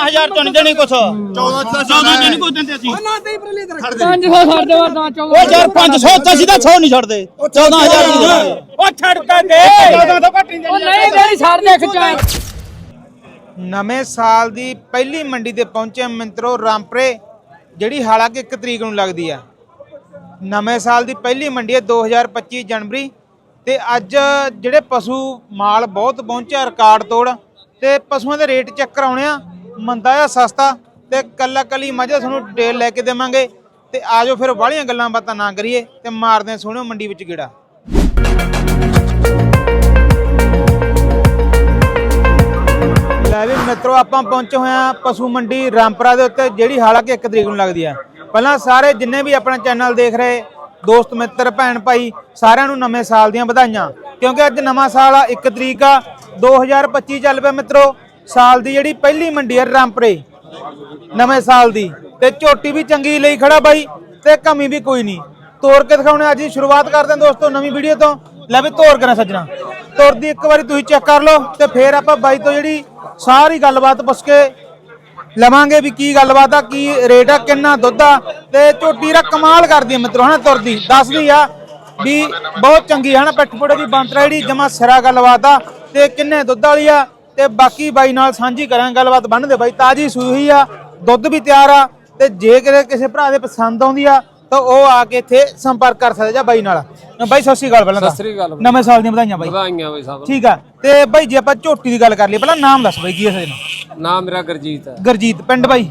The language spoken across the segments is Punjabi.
14000 ਚੋਂ ਨਹੀਂ ਦੇਣੀ ਕੁਛ। 14 14 ਚ ਨਹੀਂ ਕੁਛ ਦਿੰਦੇ ਅਸੀਂ। ਪੰਜ ਹੋ ਛੱਡ ਦੇ। ਵਰਨਾ ਚੌਦਾਂ ਉਹ ਯਾਰ 500 ਚ ਅਸੀਂ ਤਾਂ 100 ਨਹੀਂ ਛੱਡਦੇ। 14000 ਨਹੀਂ ਦੇਣੀ। ਉਹ ਛੱਡ ਕੇ ਦੇ। 14 ਤੋਂ ਘੱਟ ਨਹੀਂ ਉਹ ਨਹੀਂ ਦੇਣੀ ਛੱਡ ਦੇ ਖਿਚਾਏ ਨਵੇਂ ਸਾਲ ਦੀ ਪਹਿਲੀ ਮੰਡੀ ਤੇ ਪਹੁੰਚੇ ਮਿੰਤਰੋ ਰਾਮਪਰੇ ਜਿਹੜੀ ਹਾਲਾਂਕਿ 1 ਤਰੀਕ ਨੂੰ ਲੱਗਦੀ ਆ। ਨਵੇਂ ਸਾਲ ਦੀ ਪਹਿਲੀ ਮੰਡੀ ਹੈ 2025 ਜਨਵਰੀ ਤੇ ਅੱਜ ਜਿਹੜੇ ਪਸ਼ੂ ਮਾਲ ਬਹੁਤ ਪਹੁੰਚਿਆ ਰਿਕਾਰਡ ਤੋੜ ਤੇ ਪਸ਼ੂਆਂ ਦੇ ਰੇਟ ਚੈੱਕ ਕਰਾਉਣੇ ਆ। ਮੰਦਾ ਆ ਸਸਤਾ ਤੇ ਕੱਲਾ ਕੱਲੀ ਮੱਝ ਦਾ ਤੁਹਾਨੂੰ ਡਿਟੇਲ ਲੈ ਕੇ ਦੇਵਾਂਗੇ ਤੇ ਆਜੋ ਫਿਰ ਵਾਲੀਆਂ ਗੱਲਾਂ ਬਾਤਾਂ ਨਾ ਕਰੀਏ ਤੇ ਮਾਰਦੇ ਆ ਸੋਹਣਿਓ ਮੰਡੀ ਵਿੱਚ ਗੇੜਾ। ਲੈ ਵੀ ਮਿੱਤਰੋ, ਆਪਾਂ ਪਹੁੰਚੇ ਹੋਏ ਆ ਪਸ਼ੂ ਮੰਡੀ ਰਾਮਪੁਰਾ ਦੇ ਉੱਤੇ, ਜਿਹੜੀ ਹਾਲਾਂਕਿ 1 ਤਰੀਕ ਨੂੰ ਲੱਗਦੀ ਆ। ਪਹਿਲਾਂ ਸਾਰੇ ਜਿੰਨੇ ਵੀ ਆਪਣਾ ਚੈਨਲ ਦੇਖ ਰਹੇ, ਦੋਸਤ, ਮਿੱਤਰ, ਭੈਣ, ਭਾਈ, ਸਾਰਿਆਂ ਨੂੰ ਨਵੇਂ ਸਾਲ ਦੀਆਂ ਵਧਾਈਆਂ। ਕਿਉਂਕਿ ਅੱਜ ਨਵਾਂ ਸਾਲ ਆ 1 ਤਰੀਕ ਆ 2025 ਚੱਲ ਪਿਆ ਮਿੱਤਰੋ। ਸਾਲ ਦੀ ਜਿਹੜੀ ਪਹਿਲੀ ਮੰਡੀ ਹੈ ਰਾਮਪੁਰੇ, ਨਵੇਂ ਸਾਲ ਦੀ। ਤੇ ਝੋਟੀ ਵੀ ਚੰਗੀ ਲਈ ਖੜਾ ਬਾਈ, ਤੇ ਕਮੀ ਵੀ ਕੋਈ ਨਹੀਂ। ਤੋੜ ਕੇ ਦਿਖਾਉਣੇ ਅੱਜ ਦੀ ਸ਼ੁਰੂਆਤ ਕਰਦੇ ਹਾਂ ਦੋਸਤੋ ਨਵੀਂ ਵੀਡੀਓ ਤੋਂ। ਲੈ ਵੀ ਤੋੜ ਕਰਾਂ ਸੱਜਣਾ। ਤੁਰਦੀ ਇੱਕ ਵਾਰੀ ਤੁਸੀਂ ਚੈੱਕ ਕਰ ਲਓ, ਤੇ ਫੇਰ ਆਪਾਂ ਬਾਈ ਤੋਂ ਜਿਹੜੀ ਸਾਰੀ ਗੱਲਬਾਤ ਪੁੱਛ ਕੇ ਲਵਾਂਗੇ ਵੀ ਕੀ ਗੱਲਬਾਤ ਆ, ਕੀ ਰੇਟ ਆ, ਕਿੰਨਾ ਦੁੱਧ ਆ। ਤੇ ਝੋਟੀ ਦਾ ਕਮਾਲ ਕਰਦੀ ਆ ਮਿੱਤਰੋ, ਹਨਾ ਤੁਰਦੀ। ਦੱਸਦੀ ਆ ਵੀ ਬਹੁਤ ਚੰਗੀ ਹੈ ਨਾ ਪਿੱਠਪੁੜੇ ਦੀ ਬੰਤਰਾ ਜਿਹੜੀ, ਜਮਾ ਸਿਰਾ ਗੱਲਬਾਤ ਆ। ਤੇ ਕਿੰਨੇ ਦੁੱਧ ਵਾਲੀ ਆ ਤੇ ਬਾਕੀ ਬਾਈ ਨਾਲ ਸਾਂਝੀ ਕਰਾਂਗੇ ਗੱਲਬਾਤ ਬੰਨਦੇ ਬਾਈ ਤਾਜੀ ਸੂਈ ਹੋਈ ਆ ਦੁੱਧ ਵੀ ਤਿਆਰ ਆ ਤੇ ਜੇ ਕਿਤੇ ਕਿਸੇ ਭਰਾ ਦੇ ਪਸੰਦ ਆਉਂਦੀ ਆ ਤਾਂ ਉਹ ਆ ਕੇ ਇੱਥੇ ਸੰਪਰਕ ਕਰ ਸਕਦੇ ਜਾਂ ਬਾਈ ਨਾਲ। ਬਾਈ ਸਤਿ ਸ਼੍ਰੀ ਅਕਾਲ ਪਹਿਲਾਂ ਤਾਂ। ਸਤਿ ਸ੍ਰੀ ਅਕਾਲ ਨਵੇਂ ਸਾਲ ਦੀਆਂ ਵਧਾਈਆਂ ਬਾਈ। ਵਧਾਈਆਂ ਬਈ ਸਭ ਠੀਕ ਆ ਤੇ ਬਾਈ ਜੇ ਆਪਾਂ ਝੋਟੀ ਦੀ ਗੱਲ ਕਰ ਲਈਏ ਪਹਿਲਾਂ ਨਾਮ ਦੱਸ ਬਾਈ ਕੀ ਹੈ ਇਹਦਾ ਨਾਮ ਮੇਰਾ ਗੁਰਜੀਤ ਹੈ। ਗਰਜੀਤ ਪਿੰਡ ਬਾਈ?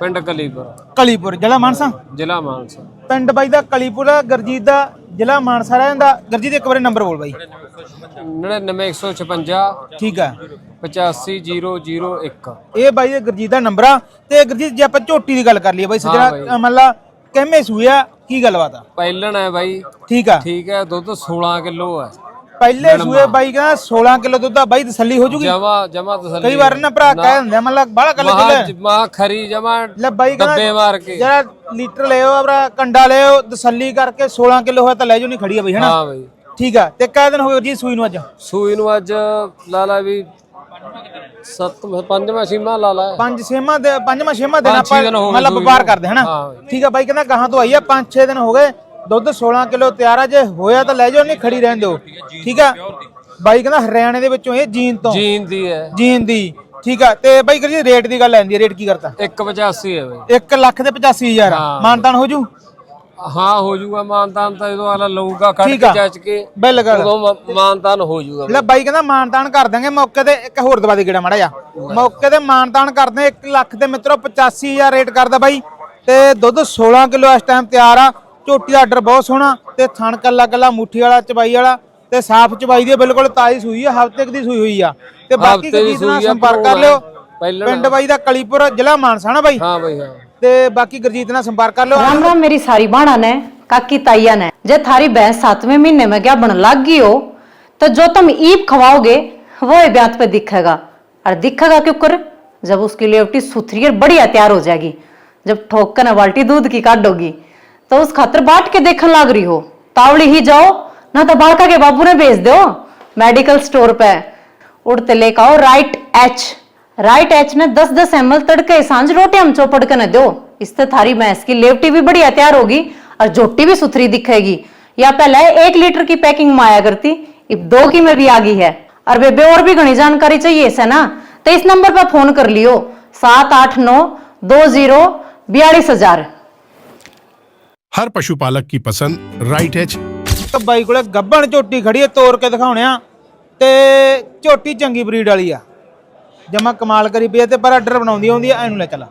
ਪਿੰਡ ਕਲੀਪੁਰ। ਕਲੀਪੁਰ ਜ਼ਿਲ੍ਹਾ ਮਾਨਸਾ? ਜ਼ਿਲ੍ਹਾ ਮਾਨਸਾ। ਪਿੰਡ ਬਾਈ ਦਾ ਕਲੀਪੁਰ ਆ, ਗਰਜੀਤ ਦਾ ਜ਼ਿਲ੍ਹਾ ਮਾਨਸਾ ਰਹਿ ਜਾਂਦਾ ਗਰਜੀਤ ਇੱਕ ਵਾਰੀ ਨੰਬਰ ਬੋਲ ਬਾਈ। 99156 ਠੀਕ ਆ 85001 ਇਹ ਬਾਈ ਦੇ ਗਰਜੀਤ ਦਾ ਨੰਬਰ ਆ ਤੇ ਗਰਜੀਤ ਜੇ ਆਪਾਂ ਝੋਟੀ ਦੀ ਗੱਲ ਕਰ ਲਈਏ ਬਾਈ ਬਾਈ। ਸੱਜਣਾ ਮੱਲਾ ਕਿੰਮੇ ਸੂਇਆ ਕੀ ਗੱਲਬਾਤ ਆ? ਪਹਿਲਣ ਹੈ ਬਾਈ। ਠੀਕ ਆ। ਠੀਕ ਹੈ ਦੁੱਧ 16 ਕਿਲੋ ਹੈ। ਪਹਿਲੇ ਸੂਏ ਬਾਈ ਕਹਿੰਦਾ 16 ਕਿਲੋ ਦੁੱਧ ਆ ਬਾਈ ਤਸੱਲੀ ਹੋ ਜੂਗੀ। ਜਮਾ ਜਮਾ ਤਸੱਲੀ। ਕਈ ਵਾਰ ਨਾ ਭਰਾ ਕਹਿ ਆ ਮਤਲਬ ਬਾਹਲਾ ਗੱਲ ਮਹਾ ਚੱਲੇ ਮਹਾ ਖਰੀ ਜਮਾ ਲੈ ਬਾਈ ਡੱਬੇ ਕਹਿੰਦਾ ਮਾਰ ਕੇ। ਜਿਹੜਾ ਲੀਟਰ ਲਿਓ ਆਪਣਾ ਕੰਡਾ ਲਿਓ ਤਸੱਲੀ ਕਰਕੇ 16 ਕਿਲੋ ਹੋਇਆ ਤਾਂ ਲੈ ਜਾਓ ਨਹੀਂ ਖੜੀ ਆ ਬਈ ਹਨਾ? ਹਾਂ ਬਾਈ। ਠੀਕ ਆ ਤੇ ਕਾਹ ਦਿਨ ਹੋ ਗਏ ਜੀ ਸੂਈ ਨੂੰ ਅੱਜ? ਸੂਈ ਨੂੰ ਅੱਜ ਲਾ ਲਾ ਵੀ ਸੱਤ ਪੰਜਵਾਂ ਛੇਵਾਂ ਲਾ ਲਾ। ਪੰਜ ਛੇਵਾਂ ਦੇ ਪੰਜਵਾਂ ਛੇਵਾਂ ਦਿਨ ਆਪਾਂ ਮਤਲਬ ਵਪਾਰ। ਕਰਦੇ ਹਨਾ। ਠੀਕ ਆ ਬਾਈ ਕਹਿੰਦਾ ਗਾਹਾਂ ਤੋਂ ਆਈ ਆ ਪੰਜ ਛੇ ਦਿਨ ਹੋ ਗਏ ਦੁੱਧ 16 ਕਿਲੋ ਤਿਆਰ ਆ ਜੇ ਹੋਇਆ ਤਾਂ ਲੈ ਜਾਓ ਨਹੀਂ ਖੜੀ ਰਹਿਣ ਦਿਓ। ਠੀਕ ਆ? ਬਾਈ ਕਹਿੰਦਾ ਹਰਿਆਣੇ ਦੇ ਵਿੱਚੋਂ ਇਹ ਜੀਨ ਤੋਂ। ਜੀਨ ਦੀ ਹੈ। ਜੀਨ ਦੀ ਠੀਕ ਆ ਤੇ ਬਾਈ ਕਰੀ ਰੇਟ ਦੀ ਗੱਲ ਆਂਦੀ ਰੇਟ ਕੀ ਕਰਤਾ? 185 ਹੈ ਬਾਈ। 1 ਲੱਖ ਤੇ 85000 ਹਾਂ। ਮਾਨਤਾਨ ਹੋ ਜੂ? ਹਾਂ ਹੋ ਜਾਊਗਾ ਮਾਨਤਾਨ ਤਾਂ ਜਦੋਂ ਅਗਲਾ ਲਊਗਾ ਠੀਕ ਕੇ ਆ। ਚੱਚ ਕੇ ਬਿਲਕੁਲ ਉਦੋਂ ਮ- ਮਾਨਤਾਨ ਹੋ ਜਾਊਗਾ ਲੈ ਬਾਈ ਕਹਿੰਦਾ ਮਾਨਤਾਨ ਕਰ ਦਾਂਗੇ ਮੌਕੇ ਤੇ ਇੱਕ ਹੋਰ ਦਵਾ ਦੇ ਗੇੜਾ ਮੜਾ ਜਾ ਮੌਕੇ ਤੇ ਮਾਨਤਾਨ ਕਰਦੇ 1 ਲੱਖ ਤੇ ਮਿੱਤਰੋ 85000 ਰੇਟ ਕਰਦਾ ਬਾਈ। ਤੇ ਦੁੱਧ 16 ਕਿਲੋ ਇਸ ਟਾਈਮ ਤਿਆਰ ਆ। ਝੋਟੀ ਦਾ ਆਰਡਰ ਬਹੁਤ ਸੋਹਣਾ ਤੇ ਥਣ ਕੱਲਾ ਕੱਲਾ ਮੁੱਠੀ ਵਾਲਾ ਚਬਾਈ ਵਾਲਾ ਤੇ ਸਾਫ਼ ਚਬਾਈ ਦੀ ਬਿਲਕੁਲ ਤਾਜ਼ੀ ਸੂਈ ਆ ਹਫ਼ਤੇ ਕੁ ਦੀ ਸੂਈ ਹੋਈ ਆ। ਤੇ ਬਾਕੀ ਹਫ਼ਤੇ ਦੀ ਕਿਸੇ ਨਾਲ ਸੂਈ ਆ, ਸੰਪਰਕ ਕਰ ਲਿਓ। ਪਹਿਲਾਂ ਪਿੰਡ ਬਾਈ ਦਾ ਕਲੀਪੁਰ ਜ਼ਿਲ੍ਹਾ ਮਾਨਸਾ ਨਾ ਬਾਈ? ਹਾਂ ਬਾਈ ਹਾਂ। ਤੇ ਬਾਕੀ ਗੁਰਜੀਤ ਨਾਲ ਸੰਪਰਕ ਕਰ ਲਿਓ राम राम मेरी सारी बाणा ने काकी ताइया ने जे थारी भैंस सातवें महीने में क्या बन लग गई हो तो जो तुम ईप खवाओगे वो ही ब्यात पे दिखेगा और दिखेगा क्यों कर जब उसकी लेवटी सुथरी और बढ़िया तैयार हो जाएगी जब ठोक कर न बाल्टी दूध की काटोगी तो उस खातर बाट के देखने लग रही हो तावड़ी ही जाओ ना तो बालका के बाबू ने भेज दो मेडिकल स्टोर पे उड़ते लेकर आओ राइट एच राइट एच ने 10 10 एम एल तड़के सांझ रोटी हम चौपड़ के न दो इससे थारी भैंस की लेवटी भी बढ़िया तैयार होगी और झोटी भी सुथरी दिखेगी या पहले एक लीटर की पैकिंग में आया करती अब दो की में भी आ गई है और बेबे और भी घनी जानकारी चाहिए इसे ना तो इस नंबर पर फोन कर लियो सात आठ नौ दो जीरो बयालीस हजार हर पशुपालक की पसंद राइट एच ਇੱਕ ਬਾਈ ਕੋਲੇ ਗੱਬਣ ਝੋਟੀ ਖੜੀ ਹੈ ਤੋੜ ਕੇ ਦਿਖਾਉਣੇ ਆ ਤੇ ਝੋਟੀ ਚੰਗੀ ਬਰੀਡ ਵਾਲੀ ਆ ਜਮਾ ਕਮਾਲ ਕਰੀ ਪਈ ਆ ਤੇ ਪਰ ਆਰਡਰ ਬਣਾਉਂਦੀ ਆਉਂਦੀ ਆ ਐਨੂੰ ਲੈ ਚੱਲ।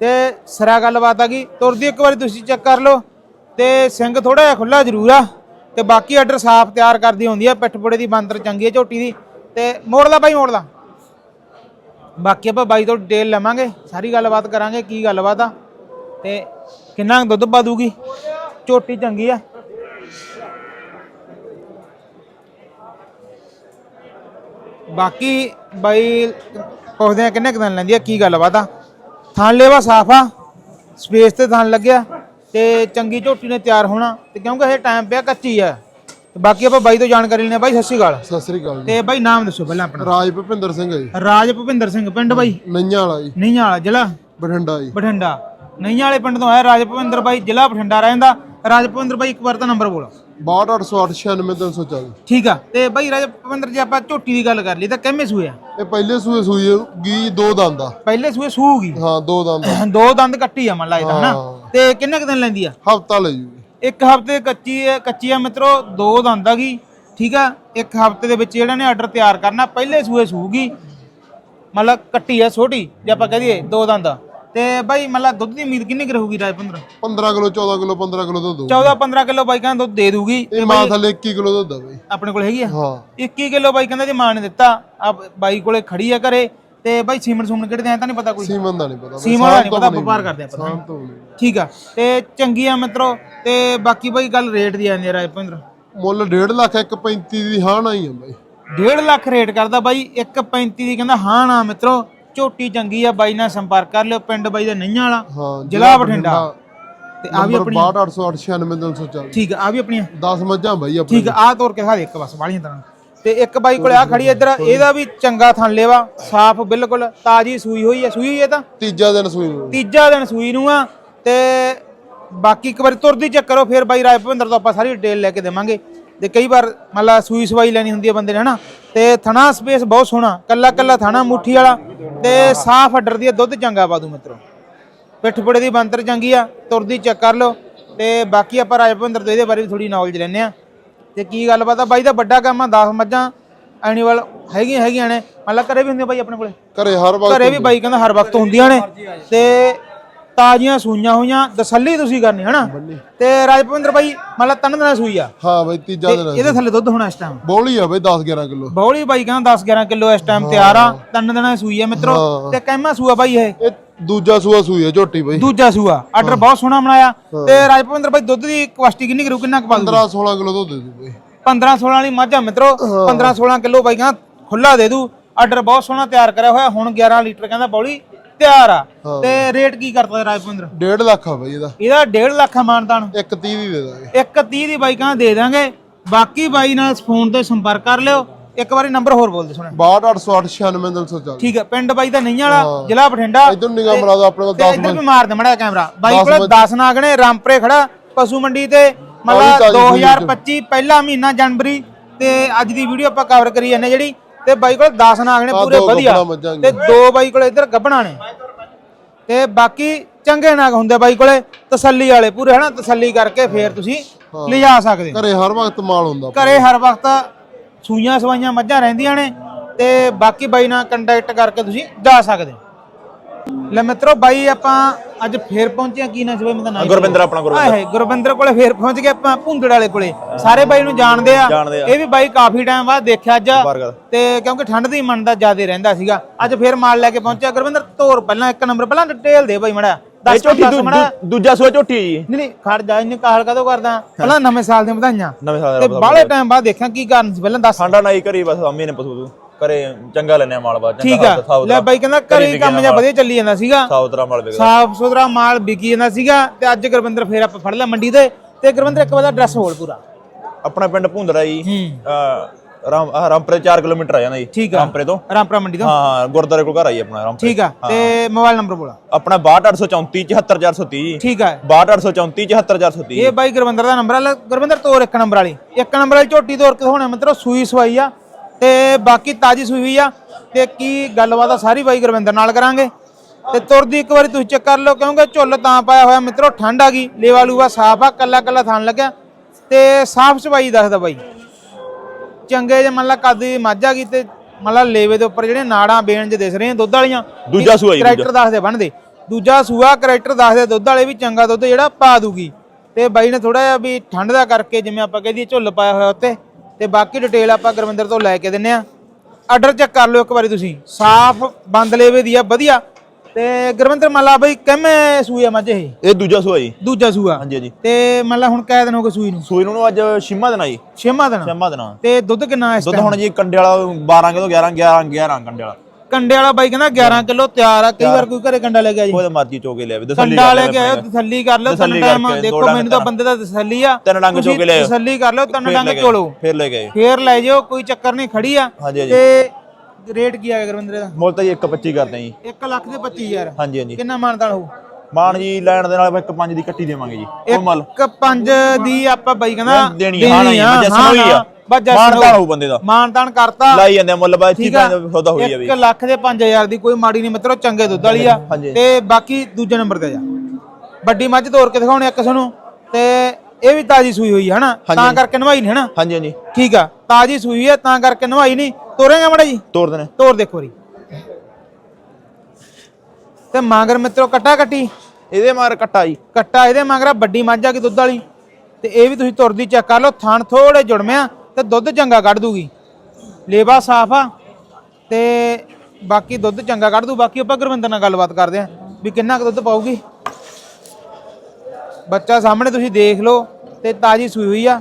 ਤੇ ਸਰਾ ਗੱਲਬਾਤ ਆ ਗਈ। ਤੁਰਦੀ ਇੱਕ ਵਾਰੀ ਤੁਸੀਂ ਚੈੱਕ ਕਰ ਲਓ। ਤੇ ਸਿੰਘ ਥੋੜਾ ਜਿਹਾ ਖੁੱਲਾ ਜ਼ਰੂਰ ਆ। ਤੇ ਬਾਕੀ ਆਰਡਰ ਸਾਫ਼ ਤਿਆਰ ਕਰਦੀ ਹੁੰਦੀ ਆ ਪਿੱਠਪੁੜੇ ਦੀ ਬਾਂਦਰ ਚੰਗੀ ਆ, ਝੋਟੀ ਦੀ। ਤੇ ਮੋੜ ਲਾ ਬਾਈ, ਮੋੜ ਲਾ। ਬਾਕੀ ਆਪਾਂ ਬਾਈ ਤੋਂ ਡਿਟੇਲ ਲਵਾਂਗੇ, ਸਾਰੀ ਗੱਲਬਾਤ ਕਰਾਂਗੇ, ਕੀ ਗੱਲਬਾਤ ਆ। ਤੇ ਕਿੰਨਾ ਕੁ ਦੁੱਧ ਪਾ ਦੂਗੀ? ਝੋਟੀ ਚੰਗੀ ਆ। ਬਾਕੀ ਬਾਈ ਪੁੱਛਦੇ ਆ ਕਿੰਨੇ ਕੁ ਦਿਨ ਲੈਂਦੀ ਆ ਕੀ ਗੱਲਬਾਤ ਆ ਥਣ ਲੇਵਾ ਸਾਫ਼ ਆ ਸਪੇਸ ਤੇ ਥਣ ਲੱਗਿਆ ਤੇ ਚੰਗੀ ਝੋਟੀ ਨੇ ਤਿਆਰ ਹੋਣਾ ਤੇ ਕਿਉਂਕਿ ਇਹ ਟਾਈਮ ਪਿਆ ਕੱਚੀ ਆ। ਤੇ ਬਾਕੀ ਆਪਾਂ ਬਾਈ ਤੋਂ ਜਾਣਕਾਰੀ ਲੈਣੇ ਬਾਈ ਸਤਿ ਸ਼੍ਰੀ ਅਕਾਲ। ਸਤਿ ਸ੍ਰੀ ਅਕਾਲ ਜੀ। ਤੇ ਬਾਈ ਨਾਮ ਦੱਸੋ ਪਹਿਲਾਂ ਆਪਣਾ। ਰਾਜ ਭੁਪਿੰਦਰ ਸਿੰਘ ਜੀ। ਰਾਜ ਭੁਪਿੰਦਰ ਸਿੰਘ ਪਿੰਡ ਬਾਈ? ਨਈਆਂ ਵਾਲਾ ਜੀ। ਨਈਆਂ ਵਾਲਾ ਜ਼ਿਲ੍ਹਾ? ਬਠਿੰਡਾ ਜੀ। ਬਠਿੰਡਾ। ਨਈਆਂ ਵਾਲੇ ਪਿੰਡ ਤੋਂ ਆਇਆ ਰਾਜ ਭੁਪਿੰਦਰ ਬਾਈ ਜ਼ਿਲ੍ਹਾ ਬਠਿੰਡਾ ਰਹਿੰਦਾ। ਰਾਜ ਭੁਪਿੰਦਰ ਬਾਈ ਇੱਕ ਵਾਰ ਤਾਂ ਨੰਬਰ ਬੋਲ। 6288696340 ਠੀਕ ਆ। ਤੇ ਬਾਈ ਰਾਜ ਭੁਪਿੰਦਰ ਜੇ ਆਪਾਂ ਝੋਟੀ ਦੀ ਗੱਲ ਕਰ ਲਈ ਤਾਂ ਕਿੰਮੇ ਸੂਏ ਆ? ਇਹ ਪਹਿਲੇ ਸੂਏ ਸੂਈ ਹੈ, ਗੀ ਦੋ ਦੰਦ ਆ। ਪਹਿਲੇ ਸੂਏ ਸੂਗੀ ਹਾਂ ਦੋ ਦੰਦ ਦੋ ਦੰਦ ਕੱਟੀ ਆ ਮੰਨ ਲਾ ਇਹ ਤਾਂ ਹਨਾ? ਹਾਂ। ਤੇ ਕਿੰਨੇ ਕੁ ਦਿਨ ਲੈਂਦੀ ਆ? ਹਫਤਾ ਲੈ ਜੂਗੀ। ਇੱਕ ਹਫ਼ਤੇ ਕੱਚੀ ਹੈ ਕੱਚੀ ਆ ਮਿੱਤਰੋ ਦੋ ਦੰਦ ਆ ਗਈ ਠੀਕ ਆ? ਇੱਕ ਹਫ਼ਤੇ ਦੇ ਵਿੱਚ ਜਿਹੜਾ ਨੇ ਆਰਡਰ ਤਿਆਰ ਕਰਨਾ ਪਹਿਲੇ ਸੂਏ ਸੂਗੀ ਮਤਲਬ ਕੱਟੀ ਆ ਛੋਟੀ ਜੇ ਆਪਾਂ ਕਹਿ ਦਈਏ ਦੋ ਦੰਦ। ਤੇ ਬਾਈ ਮਤਲਬ ਦੁੱਧ ਦੀ ਉਮੀਦ ਕਿੰਨੀ ਕੁ ਰਹੂਗੀ ਰਾਜ 15 15 ਕਿਲੋ 14 ਕਿਲੋ 15 ਕਿਲੋ ਦੁੱਧ ਦਊ 14 15 ਕਿਲੋ ਬਾਈ ਕਹਿੰਦਾ ਦੁੱਧ ਦੇ ਦੂਗੀ ਇਹ ਮਾਂ ਥੱਲੇ 21 ਕਿਲੋ ਦੁੱਧ ਆ ਬਈ। ਆਪਣੇ ਕੋਲ ਹੈਗੀ ਆ? ਹਾਂ। 21 ਕਿਲੋ ਬਾਈ ਕਹਿੰਦਾ ਜੀ ਮਾਂ ਨੇ ਦਿੱਤਾ ਆ ਬਾਈ ਕੋਲੇ ਖੜੀ ਆ ਘਰੇ ਤੇ ਬਾਈ ਸੀਮਨ ਸੂਮਨ ਕਿਹੜੇ ਦੇ ਤਾਂ ਨਹੀਂ ਪਤਾ ਕੋਈ। ਸੀਮਨ ਦਾ ਨਹੀਂ ਪਤਾ। ਸੀਮਨ ਦਾ ਨਹੀਂ ਪਤਾ ਵਪਾਰ ਕਰਦੇ ਆਪਾਂ। ਤੋਂ। ਠੀਕ ਆ ਤੇ ਚੰਗੀ ਆ ਮਿੱਤਰੋ ਤੇ ਬਾਕੀ ਬਾਈ ਗੱਲ ਰੇਟ ਦੀ ਆਂਦੀ ਆ ਰਾਜ 15 ਮੁੱਲ 1.5 ਲੱਖ 1.35 ਦੀ ਹਾਂ ਨਾ ਹੀ ਆ ਬਈ। 1.5 ਲੱਖ ਰੇਟ ਕਰਦਾ ਬਾਈ 1.35 ਦੀ ਕਹਿੰਦਾ ਹਾਂ ਨਾ ਮਿੱਤਰੋ। ਝੋਟੀ ਚੰਗੀ ਆ ਬਾਈ ਨਾਲ ਸੰਪਰਕ ਕਰ ਲਿਓ ਪਿੰਡ ਬਾਈ ਦਾ ਨਈਆਂ ਵਾਲਾ ਜ਼ਿਲ੍ਹਾ ਬਠਿੰਡਾ। ਤੇ ਆ ਵੀ ਆਪਣੀ 6288696340 ਠੀਕ ਆ ਆ ਵੀ ਆਪਣੀਆਂ। 10 ਮੱਝਾਂ ਬਈ ਆਪਣੀ ਠੀਕ ਆ ਆ ਤੋਰ ਕੇ ਦੇ ਇੱਕ ਬਸ ਵਾਲੀਆਂ ਤਰ੍ਹਾਂ ਤੇ ਇੱਕ ਬਾਈ ਕੋਲੇ ਆ ਖੜੀ ਆ ਇੱਧਰ ਇਹਦਾ ਵੀ ਚੰਗਾ ਥਣ ਲੇਵਾ ਸਾਫ਼ ਬਿਲਕੁਲ ਤਾਜੀ ਸੂਈ ਹੋਈ ਹੈ ਸੂਈ ਹੋਈ ਹੈ ਤਾਂ? ਤੀਜਾ ਦਿਨ ਸੂਈ ਨੂੰ ਤੀਜਾ ਦਿਨ ਸੂਈ ਨੂੰ ਆ ਤੇ ਬਾਕੀ ਇੱਕ ਵਾਰੀ ਤੁਰਦੀ ਚੈੱਕ ਕਰੋ ਫਿਰ ਬਾਈ ਰਾਏ ਭਵਿੰਦਰ ਤੋਂ ਆਪਾਂ ਸਾਰੀ ਡਿਟੇਲ ਲੈ ਕੇ ਦੇਵਾਂਗੇ। ਤੇ ਕਈ ਵਾਰ ਮੰਨ ਲਾ ਸੂਈ ਸਵਾਈ ਲੈਣੀ ਹੁੰਦੀ ਹੈ ਬੰਦੇ ਨੇ ਹਨਾ? ਤੇ ਥਣਾ ਸਪੇਸ ਬਹੁਤ ਸੋਹਣਾ ਕੱਲਾ ਕੱਲਾ ਥਣਾ ਮੁੱਠੀ ਵਾਲਾ ਤੇ ਸਾਫ਼ ਅੱਡਰ ਦੀ ਦੁੱਧ ਚੰਗਾ ਪਾ ਦੂ ਮਿੱਤਰੋ। ਪਿੱਠ ਪੁੜੇ ਦੀ ਬੰਤਰ ਚੰਗੀ ਆ ਤੁਰਦੀ ਚੈੱਕ ਕਰ ਲਓ ਤੇ ਬਾਕੀ ਆਪਾਂ ਰਾਏ ਭਵਿੰਦਰ ਤੋਂ ਇਹਦੇ ਬਾਰੇ ਵੀ ਥੋੜੀ ਨੌਲੇਜ ਲੈਣੇ ਆ ਤੇ ਕੀ ਗੱਲਬਾਤ ਆ ਬਾਈ ਦਾ ਵੱਡਾ ਕੰਮ ਆ 10 ਮੱਝਾਂ ਐਨੀਮਲ ਹੈਗੀਆਂ ਹੈਗੀਆਂ ਨੇ। ਮੰਨ ਲਾ ਘਰੇ ਵੀ ਹੁੰਦੀਆਂ ਬਾਈ ਆਪਣੇ ਕੋਲੇ? ਘਰੇ ਹਰ ਵਕਤ ਘਰੇ ਵੀ ਬਾਈ ਕਹਿੰਦਾ ਹਰ ਵਕਤ ਹੁੰਦੀਆਂ ਨੇ। ਤੇ ਤਾਜ਼ੀਆਂ ਸੂਈਆਂ ਹੋਈਆਂ ਤਸੱਲੀ ਤੁਸੀਂ ਕਰਨੀ ਹਨਾ? ਤੇ ਰਾਜਪਵਿੰਦਰ ਬਾਈ ਮਤਲਬ ਤਿੰਨ ਦਿਨਾਂ ਸੂਈ ਆ। ਹਾਂ ਬਈ ਤੀਜਾ ਦਿਨ। ਇਹਦੇ ਥੱਲੇ ਦੁੱਧ ਹੋਣਾ ਇਸ ਟਾਈਮ ਬੋਲੀ ਆ ਬਈ 10 11 ਕਿਲੋ। ਬੌਲੀ ਬਾਈ ਕਹਿੰਦਾ 10 11 ਕਿਲੋ ਇਸ ਟਾਈਮ ਤਿਆਰ ਆ ਤਿੰਨ ਦਿਨਾਂ ਸੂਈ ਆ ਮਿੱਤਰੋ। ਹਾਂ। ਤੇ ਕਹਿਮਾ ਸੂਆ ਬਾਈ ਇਹ? ਇਹ ਦੂਜਾ ਸੂਆ ਸੂਈ ਆ ਝੋਟੀ ਬਈ। ਦੂਜਾ ਸੂਆ। ਆਰਡਰ ਬਹੁਤ ਸੋਹਣਾ ਬਣਾਇਆ। ਤੇ ਰਾਜਪਵਿੰਦਰ ਬਾਈ ਦੁੱਧ ਦੀ ਕੁਆਸਟੀ ਕਿੰਨੀ ਕਰੂ ਕਿੰਨਾ ਕੁ ਪਾ ਦੂ 15 16 ਕਿਲੋ ਦੁੱਧ ਦੇ ਦੂ ਬਈ। 15 16 ਵਾਲੀ ਮੱਝ ਆ ਮਿੱਤਰੋ। 15 16 ਕਿਲੋ ਬਾਈ ਕਹਿੰਦਾ ਖੁੱਲਾ ਦੇ ਦੂ ਆਰਡਰ ਬਹੁਤ ਸੋਹਣਾ ਤਿਆਰ ਕਰਿਆ ਹੋਇਆ ਹੁਣ 11 ਲੀਟਰ ਕਹਿੰਦਾ ਬੌਲੀ। ਤਿਆਰ ਆ। ਤੇ ਰੇਟ ਕੀ ਕਰਦਾ ਰਾਜਪਵਿੰਦਰ 1.5 ਲੱਖ ਆ ਬਈ ਇਹਦਾ। ਇਹਦਾ 1.5 ਲੱਖ ਆ ਮਾਨਤਾਨ ਇੱਕ 30 ਦੀ ਦੇ ਦਾਂਗੇ। ਇੱਕ 30 ਦੀ ਬਾਈਕਾਂ ਦੇ ਦਾਂਗੇ ਬਾਕੀ ਬਾਈ ਨਾਲ ਫੋਨ ਤੇ ਸੰਪਰਕ ਕਰ ਲਿਓ। ਇੱਕ ਵਾਰੀ ਨੰਬਰ ਹੋਰ ਬੋਲ ਦੇ ਸੁਣ 6288969340 ਠੀਕ ਹੈ ਪਿੰਡ ਬਾਈ ਦਾ ਨਈਆਂ ਵਾਲਾ ਜ਼ਿਲ੍ਹਾ ਬਠਿੰਡਾ। ਇਧਰ ਨਿਗਾਹ ਮਰਾ ਦੋ ਆਪਣੇ ਕੋਲ ਤੇ 10 ਇੱਧਰ ਵੀ ਮਾਰ ਦੇ ਮੜਾ ਕੈਮਰਾ। ਬਾਈ ਦਸ ਕੋਲ ਮਿੰਟ। 10 ਨਾਗਣੇ ਰਾਮਪਰੇ ਖੜਾ ਪਸ਼ੂ ਮੰਡੀ ਤੇ। ਮਤਲਬ ਤਾਜ਼ੀ ਸੂਈ 2025 ਪਹਿਲਾ ਮਹੀਨਾ ਜਨਵਰੀ। ਤੇ ਅੱਜ ਦੀ ਵੀਡੀਓ ਆਪਾਂ ਕਵਰ ਕਰੀ ਜਾਂਦੇ ਜਿਹੜੀ। ਤੇ ਬਾਈ ਕੋਲ 10 ਨਾਗਣੇ ਆਹ ਪੂਰੇ ਵਧੀਆ। ਤੇ ਦੋ ਬਾਈ ਕੋਲ ਇੱਧਰ ਗੱਭਣਾ ਨੇ। ਤੇ ਬਾਕੀ ਚੰਗੇ ਨਾਗ ਹੁੰਦੇ ਬਾਈ ਕੋਲੇ ਤਸੱਲੀ ਵਾਲੇ ਪੂਰੇ ਹਨਾ? ਤਸੱਲੀ ਕਰਕੇ ਫੇਰ ਤੁਸੀਂ ਲਿਜਾ ਸਕਦੇ ਘਰੇ ਹਰ ਵਕਤ ਮਾਲ ਹੁੰਦਾ ਘਰੇ ਹਰ ਵਕਤ ਸੂਈਆਂ ਸਵਾਈਆਂ ਮੱਝਾਂ ਰਹਿੰਦੀਆਂ ਨੇ ਤੇ ਬਾਕੀ ਬਾਈ ਨਾਲ ਕੰਟੈਕਟ ਕਰਕੇ ਤੁਸੀਂ ਜਾ ਸਕਦੇ ਲੈ ਮਿੱਤਰੋ ਬਾਈ ਆਪਾਂ ਅੱਜ ਫੇਰ ਪਹੁੰਚੇ ਹਾਂ, ਕੀ ਨਾ ਸੀ ਬਾਈ ਮੈਂ ਤਾਂ ਨਾਮ ਗੁਰਵਿੰਦਰ ਆਪਣਾ ਗੁਰਵਿੰਦਰ। ਗੁਰਵਿੰਦਰ ਕੋਲੇ ਫੇਰ ਪਹੁੰਚ ਗਏ ਆਪਾਂ ਭੁੰਦੜ ਵਾਲੇ ਕੋਲੇ। ਸਾਰੇ ਬਾਈ ਨੂੰ ਜਾਣਦੇ ਆ। ਇਹ ਵੀ ਬਾਈ ਕਾਫੀ ਟਾਈਮ ਬਾਅਦ ਦੇਖਿਆ ਅੱਜ। ਤੇ ਕਿਉਂਕਿ ਠੰਡ ਦੀ ਮੰਨਦਾ ਜ਼ਿਆਦਾ ਰਹਿੰਦਾ ਸੀਗਾ। ਅੱਜ ਫੇਰ ਮਾਲ ਲੈ ਕੇ ਪਹੁੰਚਿਆ। ਗੁਰਵਿੰਦਰ ਤੋਰ ਪਹਿਲਾਂ ਇੱਕ ਨੰਬਰ ਪਹਿਲਾਂ ਡਿਟੇਲ ਦੇ ਬਾਈ ਮੜਾ। ਦੱਸ ਝੋਟੀ ਦੂਜਾ ਸੂਆ ਝੋਟੀ ਜੀ। ਨਹੀਂ ਨਹੀਂ ਖੜ ਜਾ ਇਹਨੇ ਕਾਹਲ ਕਦੋਂ ਕਰਦਾ? ਪਹਿਲਾਂ ਨਵੇਂ ਸਾਲ ਦੀਆਂ ਵਧਾਈਆਂ। ਨਵੇਂ ਸਾਲ ਤੇ ਬਾਹਲੇ ਟਾਈਮ ਬਾਅਦ ਦੇਖਾਂ ਕੀ ਕਾਰਨ ਸੀ। ਪਹਿਲਾਂ ਦੱਸ। ਸਾਡਾ ਨਾਈ ਘਰੀ ਬਸ ਅੰਮੀ ਨੇ ਪਸ਼ੂ ਤੂੰ ਘਰੇ ਚੰਗਾ ਲੈਨੇ ਠੀਕ ਆ। ਲੈ ਬਾਈ ਕਹਿੰਦਾ ਘਰੇ ਹੀ ਕੰਮ ਜਿਹਾ ਵਧੀਆ ਚੱਲੀ ਜਾਂਦਾ ਸੀਗਾ। ਸਾਉਤਰਾ ਮਾਲ ਵੇਗਾ ਸਾਫ਼ ਸੁਥਰਾ ਮਾਲ ਵਿਕੀ ਜਾਂਦਾ ਸੀਗਾ ਤੇ ਅੱਜ ਗੁਰਵਿੰਦਰ ਫੇਰ ਆਪਾਂ ਫੜ ਲਿਆ ਮੰਡੀ ਤੇ ਤੇ ਗੁਰਵਿੰਦਰ ਇੱਕ ਵਾਰ ਦਾ ਐਡਰੈਸ ਹੋਲ ਪੂਰਾ। ਆਪਣਾ ਪਿੰਡ ਭੁੰਦੜਾ ਜੀ। ਹੂੰ। ਅਹ ਰਾਮ ਆਹ ਰਾਮਪੁਰੇ 4 ਕਿਲੋਮੀਟਰ ਆ ਜਾਂਦਾ ਜੀ ਠੀਕ ਆ। ਰਾਮਪੁਰੇ ਤੋਂ। ਰਾਮਪੁਰਾ ਮੰਡੀ ਤੋਂ। ਹਾਂ ਹਾਂ ਗੁਰਦਾਰੇ ਕੋਲ ਘਰ ਆਈ ਆਪਣਾ ਰਾਮਪੁਰੇ। ਠੀਕ ਆ ਤੇ ਮੋਬਾਈਲ ਨੰਬਰ ਬੋਲਾ। ਆਪਣਾ 62834 74430 ਜੀ। ਠੀਕ ਆ। 62834 74430 ਇਹ ਬਾਈ ਗੁਰਵਿੰਦਰ ਦਾ ਨੰਬਰ ਆ ਲੈ ਗੁਰਵਿੰਦਰ ਤੋਰ ਇੱਕ ਨੰਬਰ ਵਾਲੀ। ਇੱਕ ਨੰਬਰ ਵਾਲੀ ਝੋਟੀ ਤੋਰ ਕੇ ਹੋਣਾ ਮਿੱਤਰੋ ਸੂਈ ਸਵਾਈ ਆ। ਤੇ ਬਾਕੀ ਤਾਜੀ ਸੂਈ ਹੋਈ ਆ ਤੇ ਕੀ ਗੱਲਬਾਤ ਆ ਸਾਰੀ ਬਾਈ ਗੁਰਵਿੰਦਰ ਨਾਲ ਕਰਾਂਗੇ। ਤੇ ਤੁਰਦੀ ਇੱਕ ਵਾਰੀ ਤੁਸੀਂ ਚੈੱਕ ਕਰ ਲਓ ਕਿਉਂਕਿ ਝੁੱਲ ਤਾਂ ਪਾਇਆ ਹੋਇਆ ਮਿੱਤਰੋ ਠੰਡ ਆ ਗਈ। ਲੇਵਾ ਲੂਵਾ ਸਾਫ਼ ਆ ਕੱਲਾ ਕੱਲਾ ਥਣ ਲੱਗਿਆ। ਤੇ ਸਾਫ਼ ਸਫ਼ਾਈ ਦੱਸਦਾ ਬਾਈ। ਚੰਗੇ ਜੇ ਮੰਨ ਲਾ ਕੱਦ ਦੀ ਮੱਝ ਆ ਗਈ ਤੇ ਮੰਨ ਲਾ ਲੇਵੇ ਦੇ ਉੱਪਰ ਜਿਹੜੇ ਨਾੜਾਂ ਬੇਣ ਚ ਦਿਸ ਰਹੀਆਂ ਦੁੱਧ ਵਾਲੀਆਂ ਦੂਜਾ ਸੂਆ ਜੀ। ਕਰੈਕਟਰ ਦੱਸਦੇ ਬਣਦੇ। ਦੂਜਾ ਸੂਆ ਕਰੈਕਟਰ ਦੱਸਦੇ ਦੁੱਧ ਵਾਲੇ ਵੀ ਚੰਗਾ ਦੁੱਧ ਜਿਹੜਾ ਪਾ ਦੂਗੀ। ਤੇ ਬਾਈ ਨੇ ਥੋੜਾ ਜਿਹਾ ਵੀ ਠੰਡ ਦਾ ਕਰਕੇ ਜਿਵੇਂ ਆਪਾਂ ਕਹਦੇ ਝੁੱਲ ਪਾਇਆ ਹੋਇਆ ਉੱਤੇ ਤੇ ਬਾਕੀ ਡਿਟੇਲ ਆਪਾਂ ਗੁਰਵਿੰਦਰ ਤੋਂ ਲੈ ਕੇ ਦਿੰਨੇ ਆ। ਆਰਡਰ ਚੈੱਕ ਕਰ ਲਿਓ ਇੱਕ ਵਾਰੀ ਤੁਸੀਂ। ਸਾਫ਼ ਬੰਦ ਲੇਵੇ ਦੀ ਆ ਵਧੀਆ। ਤੇ ਗੁਰਵਿੰਦਰ ਮੱਲਾ ਬਈ ਕਿਵੇਂ ਸੂਈ ਆ ਮੱਝ ਇਹ? ਇਹ ਦੂਜਾ ਸੂਆ ਜੀ। ਦੂਜਾ ਸੂਆ। ਹਾਂਜੀ ਹਾਂਜੀ। ਤੇ ਮੱਲਾ ਹੁਣ ਕਿਹ ਦਿਨ ਹੋ ਗਏ ਸੂਈ ਨੂੰ? ਸੂਈ ਨੂੰ ਅੱਜ ਛਿਮਾ ਦੇਣਾ ਜੀ। ਛੇਵਾਂ ਦਿਨ। ਛਿਮਾ ਦੇਣਾ ਤੇ ਦੁੱਧ ਕਿੰਨਾ ਇਸ ਦੁੱਧ ਹੁਣ ਜੀ ਕੰਡੇ ਵਾਲਾ 12 ਕਿਲੋ 11 11 11 ਕੰਡੇ ਵਾਲਾ। ਕੰਡੇ ਵਾਲਾ ਬਾਈ ਕਹਿੰਦਾ 11 ਕਿਲੋ ਤਿਆਰ ਆ ਕਈ ਵਾਰ ਕੋਈ ਘਰੇ ਕੰਡਾ ਲੈ ਗਿਆ ਜੀ। ਉਹਦੇ ਮਰਜ਼ੀ ਚੋਕੇ ਲਿਆਵੇ ਤਸੱਲੀ ਕੰਡਾ ਲੈ ਕੇ ਆਇਓ ਤਸੱਲੀ ਕਰ ਲਓ ਤਿੰਨ ਟਾਈਮ ਦੇਖੋ ਮੈਨੂੰ ਤਾਂ ਬੰਦੇ ਦਾ ਤਸੱਲੀ ਆ। ਤਿੰਨ ਡੰਗ ਚੁੱਕ ਲਿਆਇਓ। ਤਸੱਲੀ ਕਰ ਲਓ ਤਿੰਨ ਡੰਗ ਚੋਲੋ। ਫਿਰ ਲੈ ਗਏ ਫੇਰ ਲੈ ਜਾਓ ਕੋਈ ਚੱਕਰ ਨਹੀਂ ਖੜੀ ਆ। ਤੇ ਰੇਟ ਕੀ ਆ ਗੁਰਵਿੰਦਰ ਦਾ? ਮੁੱਲ ਤਾਂ ਜੀ 1.25 ਕਰਦੇ ਜੀ। 1 ਲੱਖ ਦੇ 25000 ਹਾਂਜੀ ਹਾਂਜੀ। ਕਿੰਨਾ ਮਾਨਦਾਨ ਹੋਊ? ਮਾਨ ਜੀ ਲੈਣ ਦੇ ਨਾਲ ਇੱਕ ਪੰਜ ਦੀ ਕੱਟੀ ਦੇਵਾਂਗੇ ਜੀ। ਉਹ ਮੁੱਲ। ਇੱਕ ਪੰਜ ਦੀ ਆਪਾਂ ਬਾਈ ਕਹਿੰਦਾ ਦੇਣੀ ਆ, ਹਾਂ ਨਹੀਂ ਆ, ਜੱਸਨ ਹੋਈ ਆ। ਬਸ ਜੱਸਨ ਮਾਨਦਾਨ ਹੋਊ। ਬੰਦੇ ਦਾ। ਮਾਨਦਾਨ ਕਰਤਾ। ਲਾਈ ਜਾਂਦੇ ਮੁੱਲ ਬਾਅਦ ਆ। ਸੌਦਾ ਹੋਈ ਆ ਵੀ 1 ਲੱਖ ਦੇ 5000 ਦੀ ਕੋਈ ਮਾੜੀ ਨਹੀਂ ਮਿੱਤਰੋ ਚੰਗੇ ਦੁੱਧ ਵਾਲੀ ਆ। ਹਾਂਜੀ। ਤੇ ਬਾਕੀ ਦੂਜੇ ਨੰਬਰ ਤੇ ਜਾ। ਵੱਡੀ ਮੱਝ ਤੋੜ ਕੇ ਦਿਖਾਉਣੇ ਇੱਕ ਸਾਨੂੰ ਤੇ ਇਹ ਵੀ ਤਾਜੀ ਸੂਈ ਹੋਈ ਹੈ ਹਨਾ? ਤਾਂ ਹਾਂਜੀ। ਕਰਕੇ ਨਵਾਈ ਨਹੀਂ ਹਨਾ? ਹਾਂਜੀ ਹਾਂਜੀ। ਠੀਕ ਆ। ਤਾਜੀ ਸੂਈ ਹੈ ਤਾਂ ਕਰਕੇ ਨਵਾਈ ਨਹੀਂ ਤੋਰੇਗਾ ਮੜਾ ਜੀ? ਤੋੜ ਦੇਣੇ। ਤੋੜ ਦੇਖੋ ਰੀ ਤੇ ਮਾਂਗਰ ਮਿੱਤਰੋ ਕੱਟਾ ਕੱਟੀ? ਇਹਦੇ ਮਾਰ ਕੱਟਾ ਜੀ। ਕੱਟਾ ਇਹਦੇ ਮਗਰਾ ਵੱਡੀ ਮੱਝ ਆ ਗਈ ਦੁੱਧ ਵਾਲੀ। ਤੇ ਇਹ ਵੀ ਤੁਸੀਂ ਤੁਰਦੀ ਚੈੱਕ ਕਰ ਲਓ ਥਣ ਥੋੜੇ ਜੁੜਮਿਆ ਤੇ ਦੁੱਧ ਚੰਗਾ ਕੱਢ ਦੂਗੀ। ਲੇਵਾ ਸਾਫ਼ ਆ ਤੇ ਬਾਕੀ ਦੁੱਧ ਚੰਗਾ ਕੱਢ ਦੂ। ਬਾਕੀ ਆਪਾਂ ਗੁਰਵਿੰਦਰ ਨਾਲ ਗੱਲਬਾਤ ਕਰਦੇ ਆਂ ਵੀ ਕਿੰਨਾ ਕੁ ਦੁੱਧ ਪਾਊਗੀ। ਬੱਚਾ ਸਾਹਮਣੇ ਤੁਸੀਂ ਦੇਖ ਲਓ ਤੇ ਤਾਜੀ ਸੂਈ ਹੋਈ ਆ।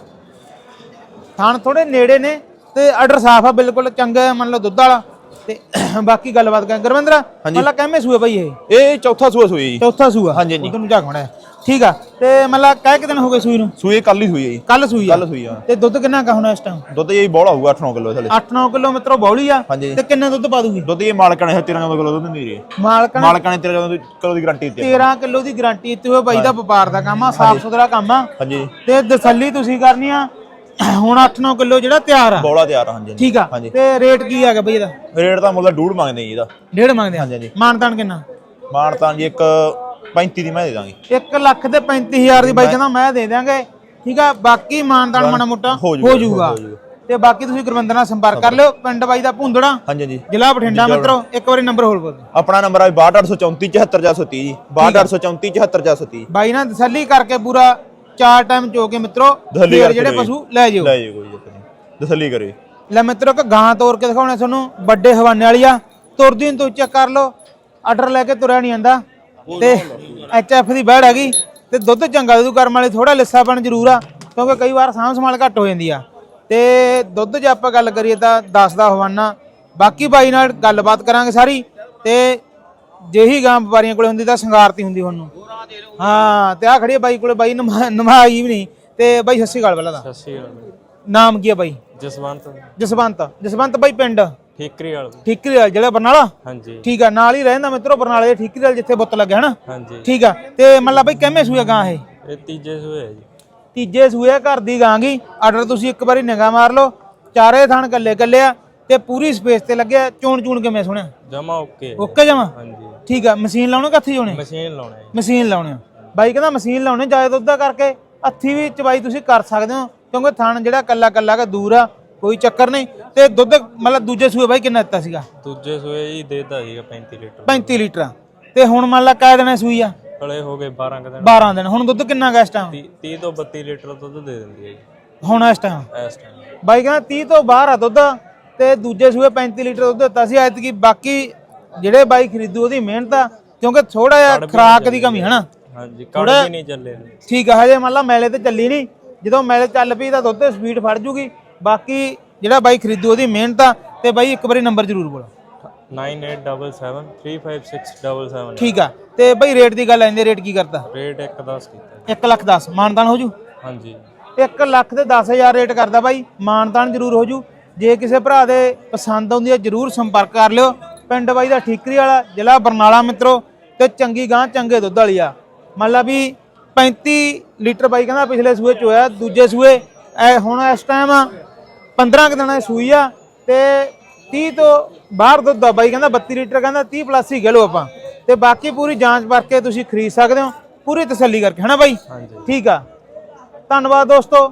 ਥਣ ਥੋੜੇ ਨੇੜੇ ਨੇ ਤੇ ਆਰਡਰ ਸਾਫ਼ ਆ, ਬਿਲਕੁਲ ਚੰਗਾ ਮੰਨ ਲਓ ਦੁੱਧ ਵਾਲਾ। ਤੇ ਬਾਕੀ ਗੱਲਬਾਤ ਕਰਾਂ। ਗੁਰਵਿੰਦਰ ਮਤਲਬ ਕਿੰਨੇ ਸੂਏ ਪਈ ਇਹ? ਇਹ ਚੌਥਾ ਸੂਆ ਸੂਈ ਜੀ। ਚੌਥਾ ਸੂਆ? ਹਾਂਜੀ, ਹਾਂਜੀ। ਉਧਰ ਨੂੰ ਝਾਕ ਹੋਣਾ ਠੀਕ ਆ। ਤੇ ਮਤਲਬ ਕਹਿ ਕਿ ਦਿਨ ਹੋ ਗਏ ਸੂਈ ਨੂੰ? ਸੂਏ ਕੱਲ ਹੀ ਸੂਈ ਹੈ ਜੀ। ਕੱਲ ਸੂਈ ਆ? ਕੱਲ ਸੂਈ ਆ। ਤੇ ਦੁੱਧ ਕਿੰਨਾ ਕਾ ਹੋਣਾ ਇਸ ਟਾਈਮ ਦੁੱਧ ਜੀ ਬੋਲਾ ਹੋਊਗਾ 8-9 ਕਿਲੋ ਥਲੇ 8-9 ਕਿਲੋ ਮਿੱਤਰੋ ਬੌਲੀ ਆ। ਤੇ ਕਿੰਨਾ ਦੁੱਧ ਪਾ ਦੂਗੀ? ਦੁੱਧ ਇਹ ਮਾਲਕਾਂ ਨੇ 13 ਕਿਲੋ ਦੁੱਧ ਦਿੰਦੀ ਰਹੀ ਮਾਲਕ ਮਾਲਕਾਂ ਨੇ 13 ਕਿਲੋ ਦੀ ਗਾਰੰਟੀ ਦਿੱਤੀ ਹੈ। 13 ਕਿਲੋ ਦੀ ਗਾਰੰਟੀ ਦਿੱਤੀ ਹੋਏ ਬਾਈ ਦਾ ਵਪਾਰ ਦਾ ਕੰਮ ਆ ਸਾਫ਼ ਸੁਥਰਾ ਕੰਮ ਆ। ਹਾਂਜੀ। ਤੇ ਤਸੱਲੀ ਤੁਸੀਂ ਕਰਨੀ ਆ। ਹੁਣ 8-9 ਕਿਲੋ ਜਿਹੜਾ ਤਿਆਰ ਆ। ਬੋਲਾ ਤਿਆਰ ਆ, ਹਾਂਜੀ। ਠੀਕ ਆ। ਹਾਂਜੀ। ਤੇ ਰੇਟ ਕੀ ਹੈਗਾ ਬਈ ਇਹਦਾ? ਰੇਟ ਤਾਂ ਮੁੱਲ ਡੂੜ ਮੰਗਦੇ ਜੀ ਇਹਦਾ। ਡੇਢ ਮੰਗਦੇ ਆ? ਹਾਂਜੀ, ਹਾਂਜੀ। ਮਾਨਤਾਨ ਕਿੰਨਾ? ਮਾਨ ਤਾਂ ਜੀ ਇੱਕ 35 ਦੀ ਮੈਂ ਦੇ ਦਾਂਗੇ। 1 ਲੱਖ ਤੇ 35000 ਦੀ ਬਾਈ ਕਹਿੰਦਾ ਮੈਂ ਦੇ ਦਿਆਂਗੇ। ਠੀਕ ਆ ਬਾਕੀ ਮਾਨਤਾਨ ਮਾੜਾ ਮੋਟਾ ਹੋ ਹੋ ਜਾਊਗਾ, ਜਾਊਗਾ ਹੋ ਜਾਊਗਾ। ਤੇ ਬਾਕੀ ਤੁਸੀਂ ਗੁਰਵਿੰਦਰ ਨਾਲ ਸੰਪਰਕ ਕਰ ਲਿਓ ਪਿੰਡ ਬਾਈ ਦਾ ਭੁੰਦੜਾ ਹਾਂਜੀ ਹਾਂਜੀ। ਜ਼ਿਲ੍ਹਾ ਬਠਿੰਡਾ ਮਿੱਤਰੋ ਇੱਕ ਵਾਰੀ ਨੰਬਰ ਹੋਲ ਬੋਲ। ਦਿਓ। ਆਪਣਾ ਨੰਬਰ ਆ 62834 74430 ਜੀ। 62834 74430 ਬਾਈ ਨਾਲ ਤਸੱਲੀ ਕਰਕੇ ਪੂਰਾ ਚਾਰ ਟਾਈਮ ਚੋ ਕੇ ਮਿੱਤਰੋ ਤਸੱਲੀ ਫੇਰ ਕਰਕੇ ਜਿਹੜੇ ਪਸ਼ੂ ਲੈ ਜਿਓ। ਲੈ ਜੀ ਕੋਈ ਚੱਕਰ ਨਹੀਂ। ਤਸੱਲੀ ਕਰਿਓ। ਲੈ ਮਿੱਤਰੋ ਇੱਕ ਗਾਂ ਤੋਰ ਕੇ ਦਿਖਾਉਣੇ ਤੁਹਾਨੂੰ ਵੱਡੇ ਹਵਾਨੇ ਵਾਲੀ ਆ। ਤੁਰਦੀ ਨੂੰ ਤੁਸੀਂ ਚੈੱਕ ਕਰ ਲਓ ਆਰਡਰ ਲੈ ਕੇ ਤੁਰਿਆ ਨਹੀਂ ਜਾਂਦਾ। ਤੇ ਐਚ ਐਫ ਦੀ ਬੈੜ ਹੈਗੀ ਤੇ ਦੁੱਧ ਚੰਗਾ ਦੂ ਕਰਮ ਵਾਲੀ ਥੋੜਾ ਲਿੱਸਾਪਣ ਜ਼ਰੂਰ ਆ ਕਿਉਂਕਿ ਕਈ ਵਾਰ ਸਾਂਭ ਸੰਭਾਲ ਘੱਟ ਹੋ ਜਾਂਦੀ ਆ। ਤੇ ਦੁੱਧ ਜੇ ਆਪਾਂ ਗੱਲ ਕਰੀਏ ਤਾਂ 10 ਦਾ ਹਵਾਨਾ। ਬਾਕੀ ਬਾਈ ਨਾਲ ਗੱਲਬਾਤ ਕਰਾਂਗੇ ਸਾਰੀ ਤੇ ਜਿਹੀ ਗਾਂ ਵਪਾਰੀਆਂ ਕੋਲੇ ਹੁੰਦੀ ਤਾਂ ਸ਼ਿੰਗਾਰਤੀ ਹੁੰਦੀ ਉਹਨੂੰ ਹਾਂ ਤੇ ਆ ਖੜੀ ਆ ਬਾਈ ਕੋਲੇ ਬਾਈ ਨਮਾ- ਨਮਾਈ ਵੀ ਨਹੀਂ। ਤੇ ਬਾਈ ਸੱਸੀ ਗੱਲ ਪਹਿਲਾਂ ਦਾ ਸਤਿ ਸ਼੍ਰੀ ਅਕਾਲ ਨਾਮ ਕੀ ਆ ਬਾਈ? ਜਸਵੰਤ। ਜਸਵੰਤ। ਜਸਵੰਤ ਬਾਈ ਪਿੰਡ? ਠੀਕਰੀ ਵਾਲ ਠੀਕਰੀ ਵਾਲ ਜਿਹੜਾ ਬਰਨਾਲਾ? ਹਾਂਜੀ। ਠੀਕ ਆ ਨਾਲ ਹੀ ਰਹਿੰਦਾ ਮਿੱਤਰੋ ਬਰਨਾਲੇ ਦੇ ਠੀਕਰੀ ਵਾਲ ਜਿੱਥੇ ਬੁੱਤ ਲੱਗਿਆ ਹਨਾ? ਹਾਂਜੀ। ਠੀਕ ਆ ਤੇ ਮਤਲਬ ਬਾਈ ਕਿੰਨੇ ਸੂਏ ਗਾਂ ਇਹ? ਇਹ ਤੀਜੇ ਸੂਏ ਹੈ ਜੀ। ਤੀਜੇ ਸੂਏ ਘਰ ਦੀ ਗਾਂ ਗੀ। ਆਰਡਰ ਤੁਸੀਂ ਇੱਕ ਵਾਰੀ ਨਿਗਾਹ ਮਾਰ ਲਓ। ਚਾਰੇ ਥਣ ਕੱਲੇ ਕੱਲੇ ਆ। ਤੇ ਪੂਰੀ ਸਪੇਸ ਤੇ ਲੱਗਿਆ ਚੋਣ ਚੂਣ ਕਿਵੇਂ ਸੁਣਿਆ। ਜਮਾ ਓਕੇ। ਓਕੇ ਜਮਾ? ਹਾਂਜੀ। ਠੀਕ ਆ ਮਸ਼ੀਨ ਲਾਉਣੇ ਕਿ ਹੱਥੀ ਮਸ਼ੀਨ ਲਾਉਣਾ ਹੈ ਮਸ਼ੀਨ ਲਾਉਣੇ। ਬਾਈ ਕਹਿੰਦਾ ਮਸ਼ੀਨ ਲਾਉਣੇ ਜਾਇਦ ਉਦਾਂ ਕਰਕੇ ਹੱਥੀ ਵੀ ਚਵਾਈ ਤੁਸੀਂ ਕਰ ਸਕਦੇ ਹੋ ਕਿਉਂਕਿ ਥਣ ਜਿਹੜਾ ਕੱਲਾ ਕੱਲਾ ਦਾ ਦੂਰ ਆ ਕੋਈ ਚੱਕਰ ਨਹੀਂ। ਤੇ ਦੁੱਧ ਮਤਲਬ ਦੂਜੇ ਸੂਏ ਬਾਈ ਕਿੰਨਾ ਦਿੱਤਾ ਸੀਗਾ? ਦੂਜੇ ਸੂਏ ਜੀ ਦੇਤਾ ਸੀਗਾ 35 ਲੀਟਰ। 35 ਲੀਟਰ। ਤੇ ਹੁਣ ਮੰਨ ਲਾ ਕਾਇ ਦਿਨਾਂ ਸੂਈ ਆ? ਹਲੇ ਹੋ ਗਏ 12 ਕੁ ਦਿਨ। 12 ਦਿਨ। ਹੁਣ ਦੁੱਧ ਕਿੰਨਾ ਗਾ ਇਸ ਟਾਈਮ 30 ਤੋਂ 32 ਲੀਟਰ ਦੁੱਧ ਦੇ ਦਿੰਦੀ ਹੈ ਜੀ। ਹੁਣ ਇਸ ਟਾਈਮ ਇਸ ਟਾਈਮ ਬਾਈ ਕਹਿੰਦਾ 30 ਤੋਂ ਬਾਹਰ ਆ ਦੁੱਧ। ਤੇ ਦੂਜੇ ਸੂਏ 35 ਲੀਟਰ ਦੁੱਧ ਦਿੱਤਾ ਸੀ ਐਤਕੀ ਬਾਕੀ ਜਿਹੜੇ ਬਾਈ ਖਰੀਦੂ ਉਹਦੀ ਮਿਹਨਤ ਆ ਕਿਉਂਕਿ ਥੋੜਾ ਜਿਹਾ ਖਰਾਕ ਦੀ ਕਮੀ ਹਨਾ ਹਾਂਜੀ ਕੜ ਵੀ ਨਹੀਂ ਚੱਲੇ। ਠੀਕ ਆ ਹਜੇ ਮੰਨ ਲਾ ਮੈਲੇ ਤੇ ਚੱਲੀ ਨਹੀਂ ਜਦੋਂ ਮੈਲੇ ਚੱਲ ਪਈ ਤਾਂ ਦੁੱਧ ਤੇ ਸਪੀਡ ਫੜ ਜੂਗੀ ਬਾਕੀ ਜਿਹੜਾ ਬਾਈ ਖਰੀਦੂ ਉਹਦੀ ਮਿਹਨਤ ਆ ਤੇ ਬਾਈ ਇੱਕ ਵਾਰੀ ਨੰਬਰ ਜ਼ਰੂਰ ਬੋਲੋ 9877356777 ਠੀਕ ਆ ਤੇ ਬਾਈ ਰੇਟ ਦੀ ਗੱਲ ਆਂਦੇ ਰੇਟ ਕੀ ਕਰਦਾ ਰੇਟ 1 10 ਕੀਤਾ 1 ਲੱਖ 10 ਮਾਨਦਾਨ ਹੋ ਜੂ ਹਾਂਜੀ 1 ਲੱਖ ਦੇ 10000 ਰੇਟ ਕਰਦਾ ਬਾਈ ਮਾਨਦਾਨ ਜ਼ਰੂਰ ਹੋ ਜੂ ਜੇ ਕਿਸੇ ਭਰਾ ਦੇ ਪਸੰਦ ਆਉਂਦੀ ਹੈ ਜ਼ਰੂਰ ਸੰਪਰਕ ਕਰ ਲਿਓ। ਪਿੰਡ ਬਾਈ ਦਾ ਠੀਕਰੀ ਵਾਲਾ ਜ਼ਿਲ੍ਹਾ ਬਰਨਾਲਾ ਮਿੱਤਰੋ ਤੇ ਚੰਗੀ ਗਾਂ ਚੰਗੇ ਦੁੱਧ ਵਾਲੀ ਆ। ਮੰਨ ਲਾ ਵੀ 35 ਲੀਟਰ ਬਾਈ ਕਹਿੰਦਾ ਪਿਛਲੇ ਸੂਏ ਚ ਹੋਇਆ ਦੂਜੇ ਸੂਏ ਐ ਹੁਣ ਇਸ ਟਾਈਮ 15 ਕੁ ਦਿਨਾਂ ਦੀ ਸੂਈ ਆ ਤੇ 30 ਤੋਂ ਬਾਹਰ ਦੁੱਧ ਆ। ਬਾਈ ਕਹਿੰਦਾ 32 ਲੀਟਰ ਕਹਿੰਦਾ 30 ਪਲੱਸ ਹੀ ਲਓ ਆਪਾਂ। ਤੇ ਬਾਕੀ ਪੂਰੀ ਜਾਂਚ ਕਰਕੇ ਤੁਸੀਂ ਖਰੀਦ ਸਕਦੇ ਹੋ ਪੂਰੀ ਤਸੱਲੀ ਕਰਕੇ ਹਨਾ ਬਾਈ? ਠੀਕ ਆ। ਧੰਨਵਾਦ ਦੋਸਤੋ।